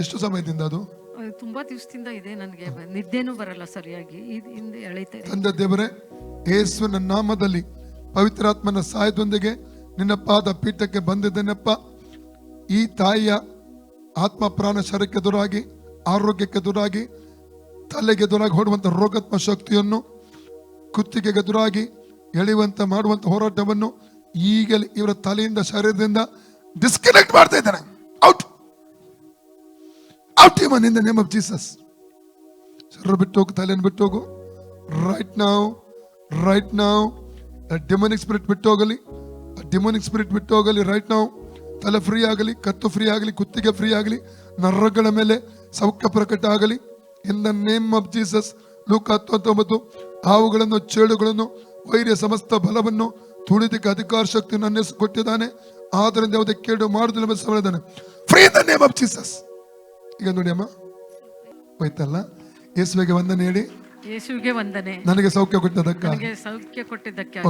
ಎಷ್ಟು ಸಮಯದಿಂದ ಅದು? ಅದು ತುಂಬಾ ದಿವಸದಿಂದ ಇದೆ ನನಗೆ. ನಿದ್ದೆನೂ ಬರಲ್ಲ ಸರಿಯಾಗಿ. ಇದು ಹಿಂದೆ ಎಳೀತಾ ಇದೆ ತಂದೆ ದೇವರೇ ಯೇಸುವಿನ ನಾಮದಲ್ಲಿ ಪವಿತ್ರಾತ್ಮನ ಸಹಾಯದೊಂದಿಗೆ ನಿನ್ನ ಪಾದ ಪೀಠಕ್ಕೆ ಬಂದಿದ್ದೇನಪ್ಪ? ಈ ತಾಯಿಯ ಆತ್ಮ ಪ್ರಾಣ ಶರಕ್ಕೆ ಎದುರಾಗಿ ಆರೋಗ್ಯಕ್ಕೆ ಎದುರಾಗಿ ತಲೆಗೆ ಎದುರಾಗಿ ಹೊಡುವಂಥ ರೋಗಾತ್ಮ ಶಕ್ತಿಯನ್ನು ಕುತ್ತಿಗೆಗೆ ಎದುರಾಗಿ ಎಳೆಯುವಂತ ಮಾಡುವಂಥ ಹೋರಾಟವನ್ನು ಈಗಲೇ ಇವರ ತಲೆಯಿಂದ ಶರೀರದಿಂದ ಡಿಸ್ಕನೆಕ್ಟ್ ಮಾಡ್ತಾ ಇದ್ದಾನೆ. Out even in the name of Jesus ಶರೀರ ಬಿಟ್ಟೋಗು ರೈಟ್ ನಾವು ರೈಟ್ ನಾವು ಡಿಮೋನಿಕ್ ಸ್ಪಿರಿಟ್ ಬಿಟ್ಟು ಹೋಗಲಿ. ಡಿಮೋನಿಕ್ ಸ್ಪಿರಿಟ್ ಬಿಟ್ಟು ಹೋಗಲಿ ರೈಟ್ ನಾವು ತಲೆ ಫ್ರೀ ಆಗಲಿ, ಕತ್ತು ಫ್ರೀ ಆಗಲಿ, ಕುತ್ತಿಗೆ ಫ್ರೀ ಆಗಲಿ, ನರಗಳ ಮೇಲೆ ಸೌಖ್ಯ ಪ್ರಕಟ ಆಗಲಿ. In the name of Jesus ಲೂಕ ಹತ್ತೊಂಬತ್ತು, ಹಾವುಗಳನ್ನು, ಚೇಳುಗಳನ್ನು, ವೈರ್ಯ ಸಮಸ್ತ ಬಲವನ್ನು ತುಳಿದಕ್ಕೆ ಅಧಿಕಾರ ಶಕ್ತಿಯನ್ನು ನನ್ನ ಹೆಸರು ಕೊಟ್ಟಿದ್ದಾನೆ ಆದ್ದರಿಂದ ಯಾವುದೇ ಕೇಡು ಮಾಡುದಿಲ್ಲ ಸಮಯದಾನೆ free the name of Jesus ಈಗ ನೋಡಿ ಅಮ್ಮ. ಹೋಯ್ತಲ್ಲ? ಯೇಸುವಿಗೆ ವಂದನೆ ಹೇಳಿ. ಯೇಸುವಿಗೆ ವಂದನೆ. ನನಗೆ ಸೌಖ್ಯ ಕೊಟ್ಟಿದ್ದಕ್ಕ ನನಗೆ ಸೌಖ್ಯ ಕೊಟ್ಟಿದ್ದಕ್ಕೆ.